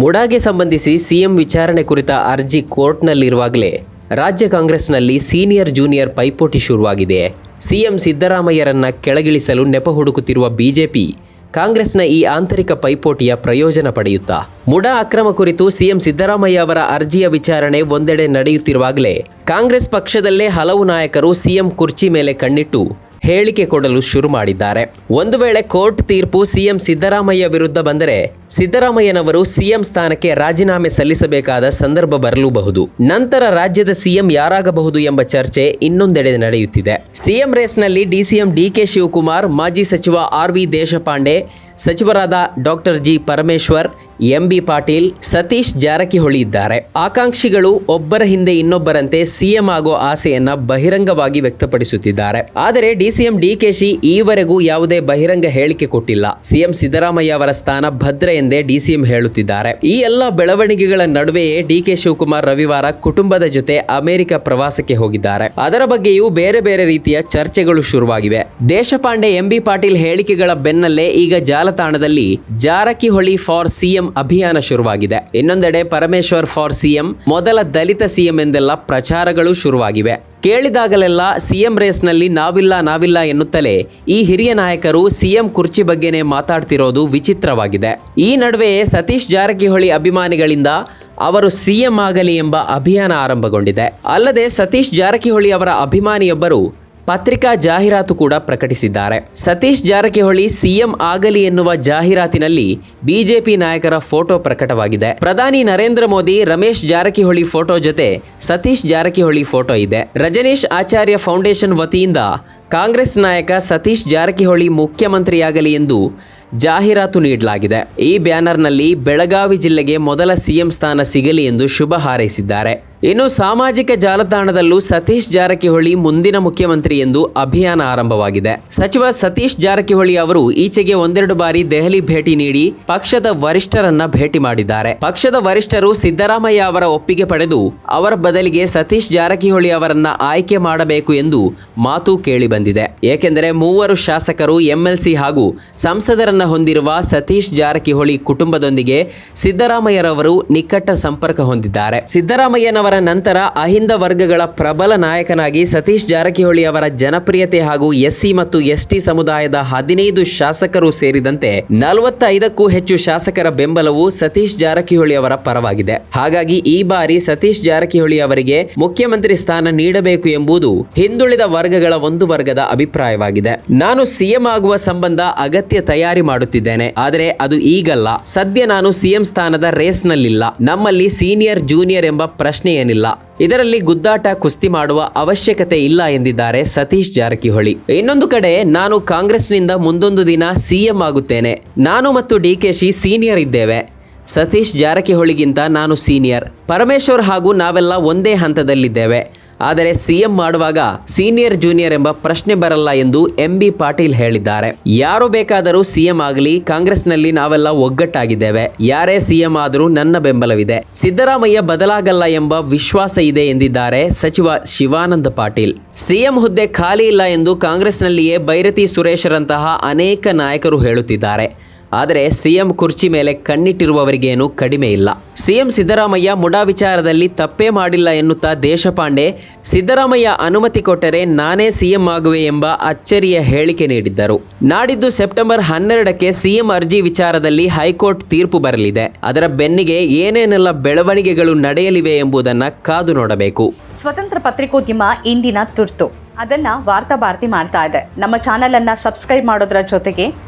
ಮುಡಾಗೆ ಸಂಬಂಧಿಸಿ ಸಿಎಂ ವಿಚಾರಣೆ ಕುರಿತ ಅರ್ಜಿ ಕೋರ್ಟ್ನಲ್ಲಿರುವಾಗಲೇ ರಾಜ್ಯ ಕಾಂಗ್ರೆಸ್ನಲ್ಲಿ ಸೀನಿಯರ್ ಜೂನಿಯರ್ ಪೈಪೋಟಿ ಶುರುವಾಗಿದೆ. ಸಿಎಂ ಸಿದ್ದರಾಮಯ್ಯರನ್ನ ಕೆಳಗಿಳಿಸಲು ನೆಪ ಹುಡುಕುತ್ತಿರುವ ಬಿಜೆಪಿ ಕಾಂಗ್ರೆಸ್ನ ಈ ಆಂತರಿಕ ಪೈಪೋಟಿಯ ಪ್ರಯೋಜನ ಪಡೆಯುತ್ತಾ? ಮುಡಾ ಅಕ್ರಮ ಕುರಿತು ಸಿಎಂ ಸಿದ್ದರಾಮಯ್ಯ ಅವರ ಅರ್ಜಿಯ ವಿಚಾರಣೆ ಒಂದೆಡೆ ನಡೆಯುತ್ತಿರುವಾಗಲೇ ಕಾಂಗ್ರೆಸ್ ಪಕ್ಷದಲ್ಲೇ ಹಲವು ನಾಯಕರು ಸಿಎಂ ಕುರ್ಚಿ ಮೇಲೆ ಕಣ್ಣಿಟ್ಟು ಹೇಳಿಕೆ ಕೊಡಲು ಶುರು ಮಾಡಿದ್ದಾರೆ. ಒಂದು ವೇಳೆ ಕೋರ್ಟ್ ತೀರ್ಪು ಸಿಎಂ ಸಿದ್ದರಾಮಯ್ಯ ವಿರುದ್ಧ ಬಂದರೆ ಸಿದ್ದರಾಮಯ್ಯನವರು ಸಿಎಂ ಸ್ಥಾನಕ್ಕೆ ರಾಜೀನಾಮೆ ಸಲ್ಲಿಸಬೇಕಾದ ಸಂದರ್ಭ ಬರಲೂಬಹುದು. ನಂತರ ರಾಜ್ಯದ ಸಿಎಂ ಯಾರಾಗಬಹುದು ಎಂಬ ಚರ್ಚೆ ಇನ್ನೊಂದೆಡೆ ನಡೆಯುತ್ತಿದೆ. ಸಿಎಂ ರೇಸ್ನಲ್ಲಿ ಡಿಸಿಎಂ ಡಿಕೆ ಶಿವಕುಮಾರ್, ಮಾಜಿ ಸಚಿವ ಆರ್ ವಿ ದೇಶಪಾಂಡೆ, ಸಚಿವರಾದ doctor G Parameshwar MB Patil, Satish Jarkiholi ಇದ್ದಾರೆ. ಆಕಾಂಕ್ಷಿಗಳು ಒಬ್ಬರ ಹಿಂದೆ ಇನ್ನೊಬ್ಬರಂತೆ ಸಿಎಂ ಆಗೋ ಆಸೆಯನ್ನ ಬಹಿರಂಗವಾಗಿ ವ್ಯಕ್ತಪಡಿಸುತ್ತಿದ್ದಾರೆ. ಆದರೆ ಡಿಸಿಎಂ ಡಿಕೆಶಿ ಈವರೆಗೂ ಯಾವುದೇ ಬಹಿರಂಗ ಹೇಳಿಕೆ ಕೊಟ್ಟಿಲ್ಲ. ಸಿಎಂ ಸಿದ್ದರಾಮಯ್ಯ ಅವರ ಸ್ಥಾನ ಭದ್ರ ಎಂದೇ ಡಿಸಿಎಂ ಹೇಳುತ್ತಿದ್ದಾರೆ. ಈ ಎಲ್ಲ ಬೆಳವಣಿಗೆಗಳ ನಡುವೆಯೇ ಡಿಕೆ ಶಿವಕುಮಾರ್ ರವಿವಾರ ಕುಟುಂಬದ ಜೊತೆ ಅಮೆರಿಕ ಪ್ರವಾಸಕ್ಕೆ ಹೋಗಿದ್ದಾರೆ. ಅದರ ಬಗ್ಗೆಯೂ ಬೇರೆ ಬೇರೆ ರೀತಿಯ ಚರ್ಚೆಗಳು ಶುರುವಾಗಿವೆ. ದೇಶಪಾಂಡೆ ಎಂಬಿ ಪಾಟೀಲ್ ಹೇಳಿಕೆಗಳ ಬೆನ್ನಲ್ಲೇ ಈಗ ಜಾಲತಾಣದಲ್ಲಿ ಜಾರಕಿಹೊಳಿ ಫಾರ್ ಸಿಎಂ ಅಭಿಯಾನ ಶುರುವಾಗಿದೆ. ಇನ್ನೊಂದೆಡೆ ಪರಮೇಶ್ವರ್ ಫಾರ್ ಸಿಎಂ, ಮೊದಲ ದಲಿತ ಸಿಎಂ ಎಂದೆಲ್ಲ ಪ್ರಚಾರಗಳು ಶುರುವಾಗಿವೆ. ಕೇಳಿದಾಗಲೆಲ್ಲ ಸಿಎಂ ರೇಸ್ನಲ್ಲಿ ನಾವಿಲ್ಲ ನಾವಿಲ್ಲ ಎನ್ನುತ್ತಲೇ ಈ ಹಿರಿಯ ನಾಯಕರು ಸಿಎಂ ಕುರ್ಚಿ ಬಗ್ಗೆನೇ ಮಾತಾಡ್ತಿರೋದು ವಿಚಿತ್ರವಾಗಿದೆ. ಈ ನಡುವೆ ಸತೀಶ್ ಜಾರಕಿಹೊಳಿ ಅಭಿಮಾನಿಗಳಿಂದ ಅವರು ಸಿಎಂ ಆಗಲಿ ಎಂಬ ಅಭಿಯಾನ ಆರಂಭಗೊಂಡಿದೆ. ಅಲ್ಲದೆ ಸತೀಶ್ ಜಾರಕಿಹೊಳಿ ಅವರ ಅಭಿಮಾನಿಯೊಬ್ಬರು ಪತ್ರಿಕಾ ಜಾಹೀರಾತು ಕೂಡ ಪ್ರಕಟಿಸಿದ್ದಾರೆ. ಸತೀಶ್ ಜಾರಕಿಹೊಳಿ ಸಿಎಂ ಆಗಲಿ ಎನ್ನುವ ಜಾಹೀರಾತಿನಲ್ಲಿ ಬಿಜೆಪಿ ನಾಯಕರ ಫೋಟೋ ಪ್ರಕಟವಾಗಿದೆ. ಪ್ರಧಾನಿ ನರೇಂದ್ರ ಮೋದಿ, ರಮೇಶ್ ಜಾರಕಿಹೊಳಿ ಫೋಟೋ ಜೊತೆ ಸತೀಶ್ ಜಾರಕಿಹೊಳಿ ಫೋಟೋ ಇದೆ. ರಜನೀಶ್ ಆಚಾರ್ಯ ಫೌಂಡೇಶನ್ ವತಿಯಿಂದ ಕಾಂಗ್ರೆಸ್ ನಾಯಕ ಸತೀಶ್ ಜಾರಕಿಹೊಳಿ ಮುಖ್ಯಮಂತ್ರಿಯಾಗಲಿ ಎಂದು ಜಾಹೀರಾತು ನೀಡಲಾಗಿದೆ. ಈ ಬ್ಯಾನರ್ನಲ್ಲಿ ಬೆಳಗಾವಿ ಜಿಲ್ಲೆಗೆ ಮೊದಲ ಸಿಎಂ ಸ್ಥಾನ ಸಿಗಲಿ ಎಂದು ಶುಭ ಹಾರೈಸಿದ್ದಾರೆ. ಇನ್ನು ಸಾಮಾಜಿಕ ಜಾಲತಾಣದಲ್ಲೂ ಸತೀಶ್ ಜಾರಕಿಹೊಳಿ ಮುಂದಿನ ಮುಖ್ಯಮಂತ್ರಿ ಎಂದು ಅಭಿಯಾನ ಆರಂಭವಾಗಿದೆ. ಸಚಿವ ಸತೀಶ್ ಜಾರಕಿಹೊಳಿ ಅವರು ಈಚೆಗೆ ಒಂದೆರಡು ಬಾರಿ ದೆಹಲಿ ಭೇಟಿ ನೀಡಿ ಪಕ್ಷದ ವರಿಷ್ಠರನ್ನ ಭೇಟಿ ಮಾಡಿದ್ದಾರೆ. ಪಕ್ಷದ ವರಿಷ್ಠರು ಸಿದ್ದರಾಮಯ್ಯ ಅವರ ಒಪ್ಪಿಗೆ ಪಡೆದು ಅವರ ಬದಲಿಗೆ ಸತೀಶ್ ಜಾರಕಿಹೊಳಿ ಅವರನ್ನ ಆಯ್ಕೆ ಮಾಡಬೇಕು ಎಂದು ಮಾತು ಕೇಳಿ ಬಂದಿದೆ ಏಕೆಂದರೆ ಮೂವರು ಶಾಸಕರು ಎಂಎಲ್ಸಿ ಹಾಗೂ ಸಂಸದರನ್ನ ಹೊಂದಿರುವ ಸತೀಶ್ ಜಾರಕಿಹೊಳಿ ಕುಟುಂಬದೊಂದಿಗೆ ಸಿದ್ದರಾಮಯ್ಯರವರು ನಿಕಟ ಸಂಪರ್ಕ ಹೊಂದಿದ್ದಾರೆ. ಸಿದ್ದರಾಮಯ್ಯನವರ ನಂತರ ಅಹಿಂದ ವರ್ಗಗಳ ಪ್ರಬಲ ನಾಯಕನಾಗಿ ಸತೀಶ್ ಜಾರಕಿಹೊಳಿ ಅವರ ಜನಪ್ರಿಯತೆ ಹಾಗೂ ಎಸ್ಸಿ ಮತ್ತು ಎಸ್ಟಿ ಸಮುದಾಯದ ಹದಿನೈದು ಶಾಸಕರು ಸೇರಿದಂತೆ ನಲವತ್ತೈದಕ್ಕೂ ಹೆಚ್ಚು ಶಾಸಕರ ಬೆಂಬಲವು ಸತೀಶ್ ಜಾರಕಿಹೊಳಿ ಅವರ ಪರವಾಗಿದೆ. ಹಾಗಾಗಿ ಈ ಬಾರಿ ಸತೀಶ್ ಜಾರಕಿಹೊಳಿ ಅವರಿಗೆ ಮುಖ್ಯಮಂತ್ರಿ ಸ್ಥಾನ ನೀಡಬೇಕು ಎಂಬುದು ಹಿಂದುಳಿದ ವರ್ಗಗಳ ಒಂದು ವರ್ಗದ ಅಭಿಪ್ರಾಯವಾಗಿದೆ. ನಾನು ಸಿಎಂ ಆಗುವ ಸಂಬಂಧ ಅಗತ್ಯ ತಯಾರಿ ಮಾಡುತ್ತಿದ್ದೇನೆ. ಆದರೆ ಅದು ಈಗಲ್ಲ. ಸದ್ಯ ನಾನು ಸಿಎಂ ಸ್ಥಾನದ ರೇಸ್ನಲ್ಲಿಲ್ಲ. ನಮ್ಮಲ್ಲಿ ಸೀನಿಯರ್, ಜೂನಿಯರ್ ಎಂಬ ಪ್ರಶ್ನೆ ಏನಿಲ್ಲ. ಇದರಲ್ಲಿ ಗುದ್ದಾಟ, ಕುಸ್ತಿ ಮಾಡುವ ಅವಶ್ಯಕತೆ ಇಲ್ಲ ಎಂದಿದ್ದಾರೆ ಸತೀಶ್ ಜಾರಕಿಹೊಳಿ. ಇನ್ನೊಂದು ಕಡೆ ನಾನು ಕಾಂಗ್ರೆಸ್ನಿಂದ ಮುಂದೊಂದು ದಿನ ಸಿಎಂ ಆಗುತ್ತೇನೆ. ನಾನು ಮತ್ತು ಡಿ ಕೆ ಶಿ ಸೀನಿಯರ್ ಇದ್ದೇವೆ. ಸತೀಶ್ ಜಾರಕಿಹೊಳಿಗಿಂತ ನಾನು ಸೀನಿಯರ್. ಪರಮೇಶ್ವರ್ ಹಾಗೂ ನಾವೆಲ್ಲ ಒಂದೇ ಹಂತದಲ್ಲಿದ್ದೇವೆ. ಆದರೆ ಸಿಎಂ ಮಾಡುವಾಗ ಸೀನಿಯರ್ ಜೂನಿಯರ್ ಎಂಬ ಪ್ರಶ್ನೆ ಬರಲ್ಲ ಎಂದು ಎಂ ಬಿ ಪಾಟೀಲ್ ಹೇಳಿದ್ದಾರೆ. ಯಾರು ಬೇಕಾದರೂ ಸಿಎಂ ಆಗಲಿ, ಕಾಂಗ್ರೆಸ್ನಲ್ಲಿ ನಾವೆಲ್ಲ ಒಗ್ಗಟ್ಟಾಗಿದ್ದೇವೆ. ಯಾರೇ ಸಿಎಂ ಆದರೂ ನನ್ನ ಬೆಂಬಲವಿದೆ. ಸಿದ್ದರಾಮಯ್ಯ ಬದಲಾಗಲ್ಲ ಎಂಬ ವಿಶ್ವಾಸ ಇದೆ ಎಂದಿದ್ದಾರೆ ಸಚಿವ ಶಿವಾನಂದ ಪಾಟೀಲ್. ಸಿಎಂ ಹುದ್ದೆ ಖಾಲಿ ಇಲ್ಲ ಎಂದು ಕಾಂಗ್ರೆಸ್ನಲ್ಲಿಯೇ ಬೈರತಿ ಸುರೇಶರಂತಹ ಅನೇಕ ನಾಯಕರು ಹೇಳುತ್ತಿದ್ದಾರೆ. ಆದರೆ ಸಿಎಂ ಕುರ್ಚಿ ಮೇಲೆ ಕಣ್ಣಿಟ್ಟಿರುವವರಿಗೇನು ಕಡಿಮೆ ಇಲ್ಲ. ಸಿಎಂ ಸಿದ್ದರಾಮಯ್ಯ ಮುಡಾ ವಿಚಾರದಲ್ಲಿ ತಪ್ಪೇ ಮಾಡಿಲ್ಲ ಎನ್ನುತ್ತಾ ದೇಶಪಾಂಡೆ, ಸಿದ್ದರಾಮಯ್ಯ ಅನುಮತಿ ಕೊಟ್ಟರೆ ನಾನೇ ಸಿಎಂ ಆಗುವೆ ಎಂಬ ಅಚ್ಚರಿಯ ಹೇಳಿಕೆ ನೀಡಿದ್ದರು. ನಾಡಿದ್ದು ಸೆಪ್ಟೆಂಬರ್ ಹನ್ನೆರಡಕ್ಕೆ ಸಿಎಂ ಅರ್ಜಿ ವಿಚಾರದಲ್ಲಿ ಹೈಕೋರ್ಟ್ ತೀರ್ಪು ಬರಲಿದೆ. ಅದರ ಬೆನ್ನಿಗೆ ಏನೇನೆಲ್ಲ ಬೆಳವಣಿಗೆಗಳು ನಡೆಯಲಿವೆ ಎಂಬುದನ್ನ ಕಾದು ನೋಡಬೇಕು. ಸ್ವತಂತ್ರ ಪತ್ರಿಕೋದ್ಯಮ ಇಂದಿನ ತುರ್ತು. ಅದನ್ನ ವಾರ್ತಾ ಭಾರತಿ ಮಾಡ್ತಾ ಇದೆ. ನಮ್ಮ ಚಾನೆಲ್ ಅನ್ನ ಸಬ್ಸ್ಕ್ರೈಬ್ ಮಾಡೋದ್ರ ಜೊತೆಗೆ